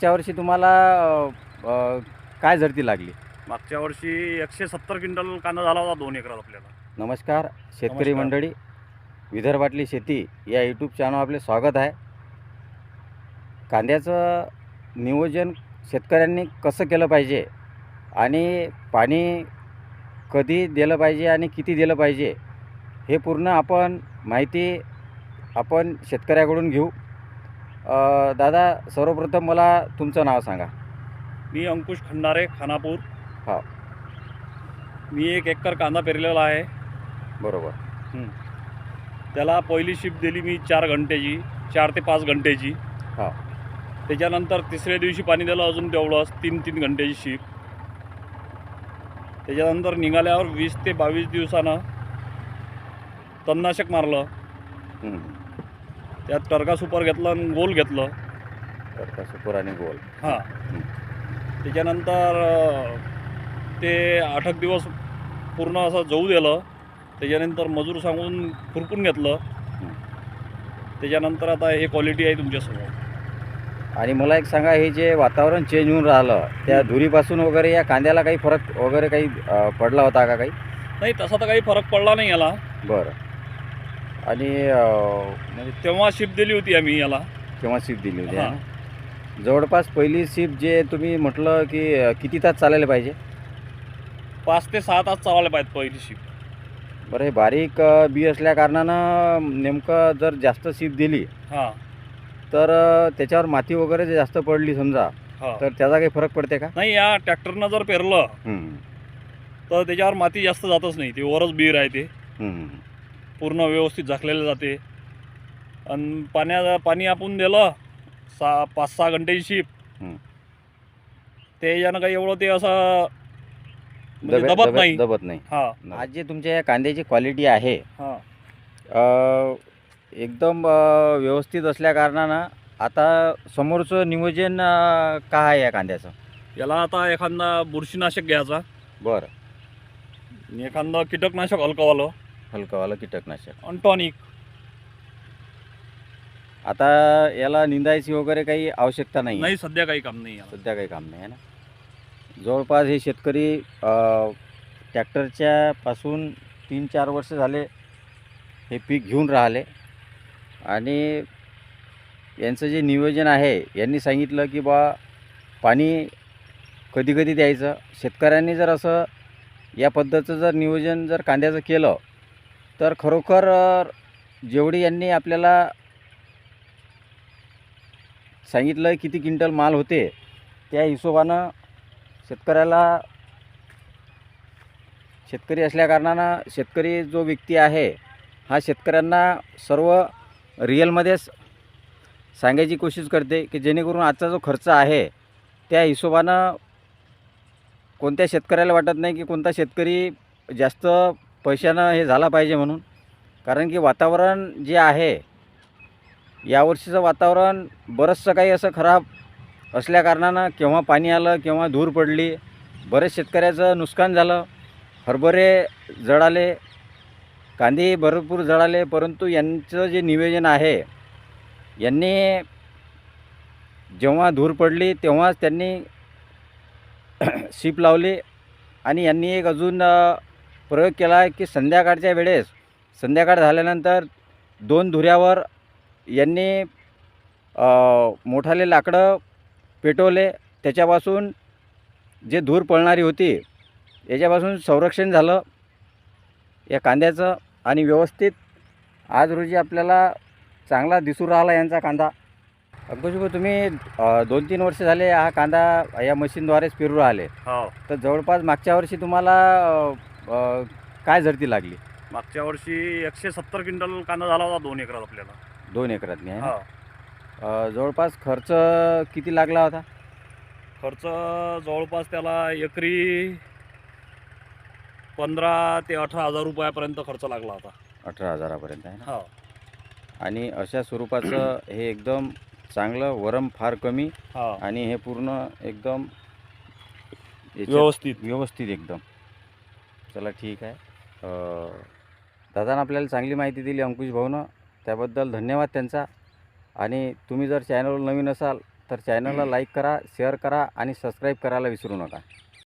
मागच्या वर्षी तुम्हाला अ, अ, काय झडती लागली? मागच्या वर्षी एकशे सत्तर क्विंटल कांदा झाला होता दोन एकरात आपल्याला. नमस्कार शेतकरी नमस्कार. मंडळी. विदर्भातली शेती या यूट्यूब चॅनल आपले स्वागत आहे. कांद्याचं नियोजन शेतकऱ्यांनी कसं केलं पाहिजे आणि पाणी कधी दिलं पाहिजे आणि किती दिलं पाहिजे हे पूर्ण आपण माहिती आपण शेतकऱ्याकडून घेऊ. अ, दादा सर्वप्रथम मला तुमचं नाव सांगा. मी अंकुश खंडारे खानापूर. हा. मी एक एकर कांदा पेरलेला आहे. बरोबर. त्याला पहिली शिप दिली मी चार घंटेची चार ते पाच घंटेची. हा. त्याच्यानंतर तिसऱ्या दिवशी पाणी दिलं अजून तेवढंच तीन तीन घंटेची शिप त्याच्यानंतर निघाल्यावर वीस ते बावीस दिवसानं तणनाशक मारलं. त्यात टर्का सुपर घेतलं आणि गोल घेतलं. तर कसं पुराणे गोल. हां. त्याच्यानंतर अ, ते आठ एक दिवस पूर्ण असं जाऊ दिलं. त्याच्यानंतर मजूर सांगून खुरपून घेतलं. त्याच्यानंतर आता हे क्वालिटी आहे तुमच्यासमोर. आणि मला एक सांगा हे जे वातावरण चेंज होऊन राहिलं त्या. धुरीपासून वगैरे या कांद्याला काही फरक वगैरे काही अ, पडला होता का काही? नाही तसा तर काही फरक पडला नाही याला. बरं. आणि अ, म्हणजे तेव्हा शिप दिली होती आम्ही याला. केव्हा सीप दिली होती हां. है? जवळपास पहिली सीप जे तुम्ही म्हटलं की अ, किती तास चालायला पाहिजे? पाच ते सहा तास चालवले पाहिजेत पहिली शिप बरं हे बारीक अ, बी असल्या कारणानं नेमकं जर जास्त सीप दिली हां. तर अ, त्याच्यावर माती वगैरे जर जास्त पडली समजा हां. तर त्याचा काही फरक पडते का? नाही या ट्रॅक्टरनं जर पेरलं हं, तर त्याच्यावर माती जास्त जातच नाही. ते वरच बी राहते. पूर्ण व्यवस्थित झाकलेलं जाते. आणि पाण्या पाणी आपण दिलं सहा पाच सहा घंटेची शिप हं. त्याच्यानं काही एवढं ते असं म्हणजे दबे- दबत दबे- नाही. दबत नाही. हा. आज जे तुमच्या या कांद्याची क्वालिटी आहे हा. अ, एकदम अ, व्यवस्थित असल्या कारणानं आता समोरचं नियोजन अ, काय आहे या कांद्याचं? याला आता एखादा बुरशीनाशक घ्यायचा. बरं. आणि एखादं कीटकनाशक हलकावालं हलकंवालं कीटकनाशक. आणि टॉनिक आता याला निंदायची वगैरे काही आवश्यकता नाही आहे. नाही सध्या काही काम नाही याला. सध्या काही काम नाही आहे ना? जवळपास हे शेतकरी अ, ट्रॅक्टरच्या पासून तीन चार वर्ष झाले हे पीक घेऊन राहिले. आणि यांचं जे नियोजन आहे यांनी सांगितलं की बा पाणी कधी कधी द्यायचं. शेतकऱ्यांनी जर असं या पद्धतीचं जर नियोजन जर कांद्याचं केलं तर खरोखर जेवढी यांनी आपल्याला सांगितलं किती क्विंटल माल होते त्या हिशोबानं शेतकऱ्याला शेतकरी असल्याकारणानं शेतकरी जो व्यक्ती आहे हा शेतकऱ्यांना सर्व रिअलमध्येच सांगायची कोशिश करते की जेणेकरून आजचा जो खर्च आहे त्या हिशोबानं कोणत्या शेतकऱ्याला वाटत नाही की कोणता शेतकरी जास्त पैशानं हे झाला पाहिजे म्हणून. कारण की वातावरण जे आहे यावर्षीचं वातावरण बरंचसं काही असं खराब असल्याकारणानं केव्हा पाणी आलं केव्हा धूर पडली बरेच शेतकऱ्याचं नुकसान झालं हरभरे जळाले कांदे भरपूर जळाले परंतु यांचं जे नियोजन आहे यांनी जेव्हा धूर पडली तेव्हाच त्यांनी सीप लावली आणि यांनी एक अजून प्रयोग केला की संध्याकाळच्या वेळेस संध्याकाळ झाल्यानंतर दोन धुऱ्यावर यांनी मोठाले लाकडं पेटवले. त्याच्यापासून जे धूर पळणारी होती याच्यापासून संरक्षण झालं या कांद्याचं आणि व्यवस्थित आज रोजी आपल्याला चांगला दिसून राहिला यांचा कांदा. अंकुशभाऊ तुम्ही दोन तीन वर्ष झाले हा कांदा या मशीनद्वारेच पेरू राहिले. हो. तर जवळपास मागच्या वर्षी तुम्हाला अ, काय झडती लागली? मागच्या वर्षी एकशे सत्तर क्विंटल कांदा झाला होता दोन एकरात आपल्याला. दोन एकरातनी आहे ना? हा. अ, जवळपास खर्च किती लागला होता? खर्च जवळपास त्याला एकरी पंधरा ते अठरा हजार रुपयापर्यंत खर्च लागला होता. अठरा हजारापर्यंत आहे ना? हा. आणि अशा स्वरूपाचं हे एकदम चांगलं वरम फार कमी हा. आणि हे पूर्ण एकदम याच्यात व्यवस्थित. व्यवस्थित एकदम. चला ठीक आहे. दादानं आपल्याला चांगली माहिती दिली अंकुश भाऊनं. त्याबद्दल धन्यवाद त्यांचा. आणि तुम्ही जर चॅनलवर नवीन असाल तर चॅनलला लाईक करा शेअर करा आणि सबस्क्राईब करायला विसरू नका.